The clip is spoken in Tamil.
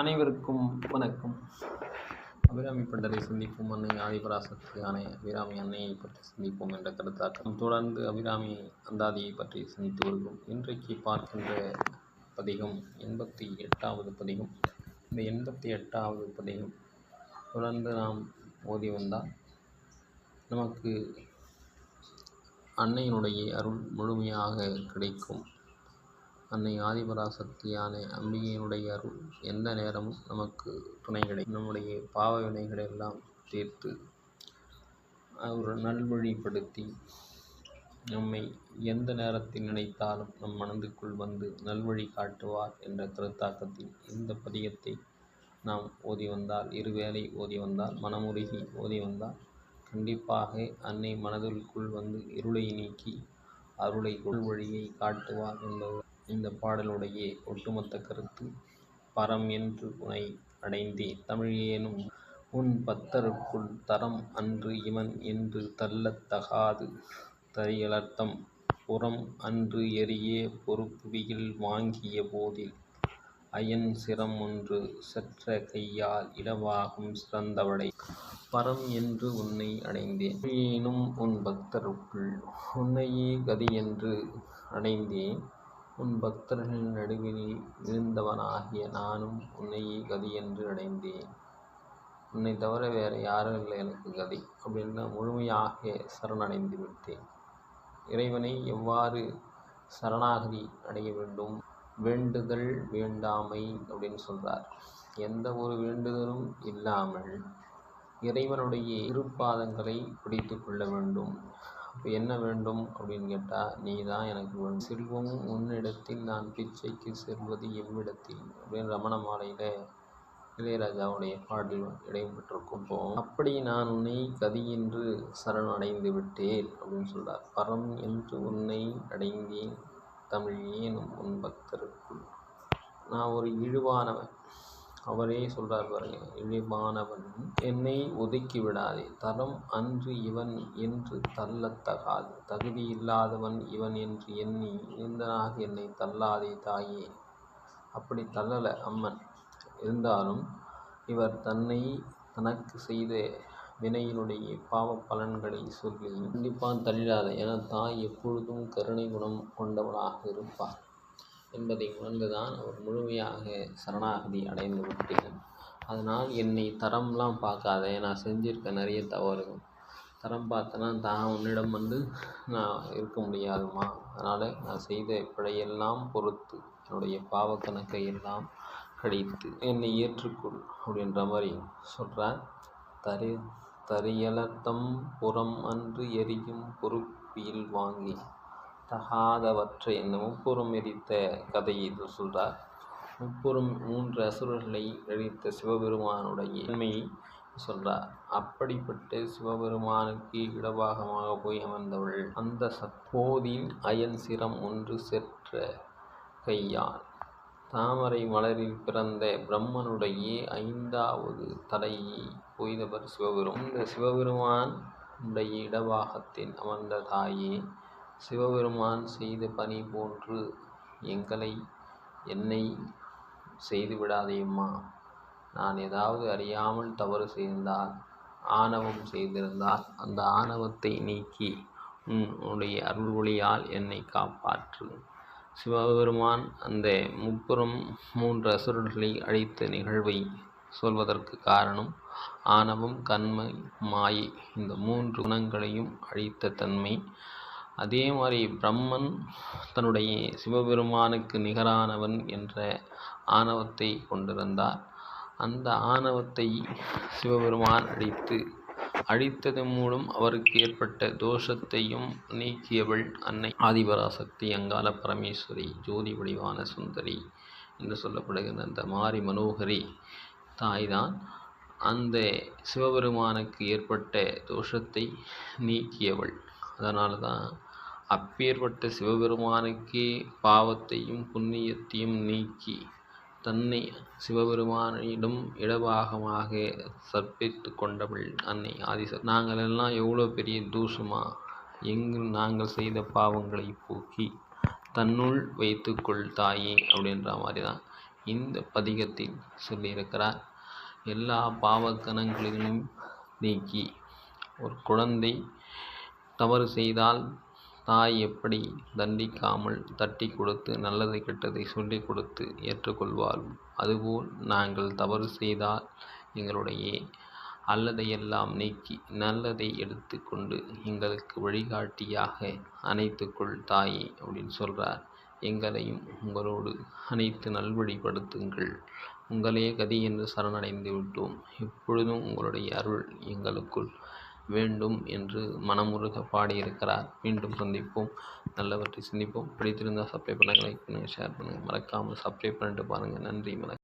அனைவருக்கும் வணக்கம். அபிராமி பண்டரை சிந்திப்போம். அன்னை ஆதிபராசக்தி அணை அபிராமி அன்னையை பற்றி சிந்திப்போம் என்ற கருத்தாக்கம். தொடர்ந்து அபிராமி அந்தாதியை பற்றி சிந்தித்து வருகிறோம். இன்றைக்கு பார்க்கின்ற பதிகம் எண்பத்தி எட்டாவது பதிகம். இந்த எண்பத்தி எட்டாவது பதிகம் தொடர்ந்து நாம் ஓதி வந்தால் நமக்கு அன்னையினுடைய அருள் முழுமையாக கிடைக்கும். அன்னை ஆதிபராசக்தியான அம்பிகையினுடைய அருள் எந்த நேரமும் நமக்கு துணை கிடைக்கும் நம்முடைய பாவ வினைகளை எல்லாம் தீர்த்து ஒரு நல்வழிப்படுத்தி நம்மை எந்த நேரத்தில் நினைத்தாலும் நம் மனதுக்குள் வந்து நல்வழி காட்டுவார் என்ற கருத்தாக்கத்தில் இந்த பதியத்தை நாம் ஓதி வந்தால் இருவேளை ஓதி வந்தால் மனமுருகி ஓதி வந்தால் கண்டிப்பாக அன்னை மனதிற்குள் வந்து இருளை நீக்கி அருளை வழியை காட்டுவார் என்பது இந்த பாடலுடைய ஒட்டுமொத்த கருத்து பரம் என்று உனை அடைந்தேன் தமிழேனும் உன் பத்தருக்குள் தரம் அன்று இவன் என்று தள்ளத்தகாது தரியலர்த்தம் புறம் அன்று எரிய பொறுப்புவியில் வாங்கிய போதில் அயன் சிரம் ஒன்று செற்ற கையால் இடவாகும் சிறந்தவளை பரம் என்று உன்னை அடைந்தேன் ஏனும் உன் பக்தருக்குள் உன்னையே கதி என்று அடைந்தேன் உன் பக்தர்கள் நடுவில் விழுந்தவனாகிய நானும் உன்னையே கதி என்று அடைந்தேன். உன்னை தவிர வேறு யாரும் இல்லை எனக்கு கதி அப்படின்னு முழுமையாக சரணடைந்து விட்டேன். இறைவனை எவ்வாறு சரணாகதி அடைய வேண்டும்? வேண்டுதல் வேண்டாமை அப்படின்னு சொல்கிறார் எந்த ஒரு வேண்டுதலும் இல்லாமல் இறைவனுடைய இருப்பாதங்களை பிடித்து கொள்ள வேண்டும். இப்போ என்ன வேண்டும் அப்படின்னு கேட்டால் நீ தான் எனக்கு வேண்டும் செல்வம் உன்னிடத்தில் நான் பிச்சைக்கு செல்வது எவ்விடத்தில் அப்படின்னு ரமண மாலையில் இளையராஜாவுடைய பாடல் இடைபெற்றிருக்கும் இப்போ அப்படி நான் உன்னை கதி என்று சரணடைந்து விட்டேன் அப்படின்னு சொல்கிறார் பரம் என்று உன்னை அடைந்தேன் தமிழ் ஏனும் உன் பக்தருக்குள். நான் ஒரு இழிவானவன். அவரே சொல்கிறார் பாருங்க இழிவானவன் என்னை ஒதுக்கி விடாதே தரம் அன்று இவன் என்று தள்ளத்தகாது. தகுதி இல்லாதவன் இவன் என்று எண்ணி இருந்தனாக என்னை தள்ளாதே தாயே. அப்படி தள்ளலை அம்மன். இருந்தாலும் இவர் தன்னை தனக்கு செய்த வினையினுடைய பாவ பலன்களை சொல்லி கண்டிப்பாக தள்ளிடாத. என தாய் எப்பொழுதும் கருணை குணம் கொண்டவளாக இருப்பார் என்பதை உணர்ந்துதான் அவர் முழுமையாக சரணாகதி அடைந்து விட்டேன். அதனால் என்னை தரம்லாம் பார்க்காத நான் செஞ்சிருக்க நிறைய தவறுகள். தரம் பார்த்தனா தான் உன்னிடம் வந்து நான் இருக்க முடியாதுமா? அதனால் நான் செய்த பிழையெல்லாம் பொறுத்து என்னுடைய பாவக்கணக்கை எல்லாம் கழித்து என்னை ஏற்றுக்கொள் அப்படின்ற மாதிரி சொல்கிறார் தரி தரியலத்தம் புறம் அன்று எரியும் பொறுப்பில் வாங்கி தகாதவற்றை இந்த முப்புறம் எரித்த கதையை இது சொல்கிறார் முப்புறம் மூன்று அசுரர்களை எரித்த சிவபெருமானுடைய உண்மையை சொல்கிறார் அப்படிப்பட்டு சிவபெருமானுக்கு இடபாகமாக போய் அமர்ந்தவள் அந்த சப்போதில் அயன் சிரம் ஒன்று செற்ற கையால் தாமரை மலரில் பிறந்த பிரம்மனுடைய ஐந்தாவது தலையை பொய்தவர் சிவபெருமான் இந்த சிவபெருமான் உடைய இடபாகத்தில் அமர்ந்த தாயே சிவபெருமான் செய்த பணி போன்று எங்களை என்னை செய்து விடாதேம்மா நான் ஏதாவது அறியாமல் தவறு செய்திருந்தால் ஆணவம் செய்திருந்தால் அந்த ஆணவத்தை நீக்கி உன்னுடைய அருள்வொழியால் என்னை காப்பாற்று. சிவபெருமான் அந்த முப்புறம் மூன்று அசுரர்களை அழித்த நிகழ்வை சொல்வதற்கு காரணம் ஆணவம் கண்மை மாயை இந்த மூன்று குணங்களையும் அழித்த தன்மை. அதே மாதிரி பிரம்மன் தன்னுடைய சிவபெருமானுக்கு நிகரானவன் என்ற ஆணவத்தை கொண்டிருந்தார். அந்த ஆணவத்தை சிவபெருமான் அழித்து அழித்ததன் மூலம் அவருக்கு ஏற்பட்ட தோஷத்தையும் நீக்கியவள் அன்னை ஆதிபராசக்தி அங்கால பரமேஸ்வரி ஜோதி வடிவான சுந்தரி என்று சொல்லப்படுகின்ற அந்த மாரி மனோகரி தாய்தான். அந்த சிவபெருமானுக்கு ஏற்பட்ட தோஷத்தை நீக்கியவள். அதனால தான் அப்பேற்பட்ட சிவபெருமானுக்கே பாவத்தையும் புண்ணியத்தையும் நீக்கி தன்னை சிவபெருமானிடம் இடபாகமாக சற்பித்து கொண்டவள் அன்னை ஆதிச. நாங்கள் எல்லாம் எவ்வளோ பெரிய தூஷமா? எங்கு நாங்கள் செய்த பாவங்களை போக்கி தன்னுள் வைத்துக்கொள் தாயே அப்படின்ற மாதிரி தான் இந்த பதிகத்தில் சொல்லியிருக்கிறார். எல்லா பாவக்கணங்களிலும் நீக்கி ஒரு குழந்தை தவறு செய்தால் தாய் எப்படி தண்டிக்காமல் தட்டி கொடுத்து நல்லதை கெட்டதை சொல்லி கொடுத்து ஏற்றுக்கொள்வாள்? அதுபோல் நாங்கள் தவறு செய்தால் எங்களுடைய அல்லதையெல்லாம் நீக்கி நல்லதை எடுத்துக்கொண்டு எங்களுக்கு வழிகாட்டியாக அனைத்துக்குள் தாயே அப்படின்னு சொல்கிறார் எங்களையும் உங்களோடு அனைத்து நல்வழிப்படுத்துங்கள். உங்களே கதி என்று சரணடைந்து விட்டோம். எப்பொழுதும் உங்களுடைய அருள் எங்களுக்குள் வேண்டும் என்று மனமுருக பாடியிருக்கிறார். மீண்டும் சந்திப்போம். நல்லவற்றை சிந்திப்போம். பிடித்திருந்தால் சப்ஸ்கிரைப் பண்ணுங்கள் லைக் பண்ணுங்கள் ஷேர் பண்ணுங்கள் மறக்காமல் சப்ஸ்கிரைப் பண்ணிட்டு பாருங்கள் நன்றி வணக்கம்.